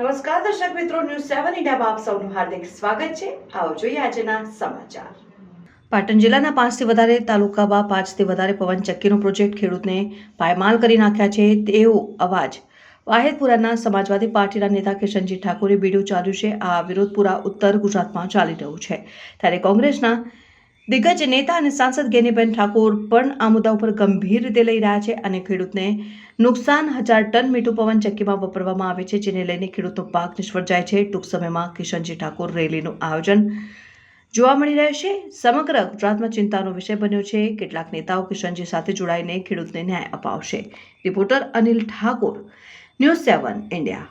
દર્શક મિત્રો ન્યૂઝ સેવન ઇન્ડિયામાં આપ સૌનું હાર્દિક સ્વાગત છે. આવો જોઈએ આજના સમાચાર. પાટણ જિલ્લાના પાંચથી વધારે તાલુકામાં પાંચથી વધારે પવનચક્કીનો પ્રોજેક્ટ ખેડૂતને પાયમાલ કરી નાખ્યા છે તેવો અવાજ. વાહેદપુરાના સમાજવાદી પાર્ટીના નેતા કિશનજી ઠાકોરે બીડું ચાલ્યું છે. આ વિરોધપુરા ઉત્તર ગુજરાતમાં ચાલી રહ્યું છે. ત્યારે કોંગ્રેસના દિગ્ગજ નેતા અને સાંસદ ગેનીબેન ઠાકોર પણ આ મુદ્દા ઉપર ગંભીર રીતે લઈ રહ્યા છે અને ખેડૂતને નુકસાન હજાર ટન મીઠું પવન ચક્કીમાં વાપરવામાં આવે છે, જેને લઈને ખેડૂતનો પાક નિષ્ફળ જાય છે. ટૂંક સમયમાં કિશનજી ઠાકોર રેલીનું આયોજન જોવા મળી રહેશે સમગ્ર ગુજરાતમાં ચિંતાનો વિષય બન્યો છે. કેટલાક નેતાઓ કિશનજી સાથે જોડાઈને ખેડૂતને ન્યાય અપાવશે. Reporter Anil Thakor, news seven, India.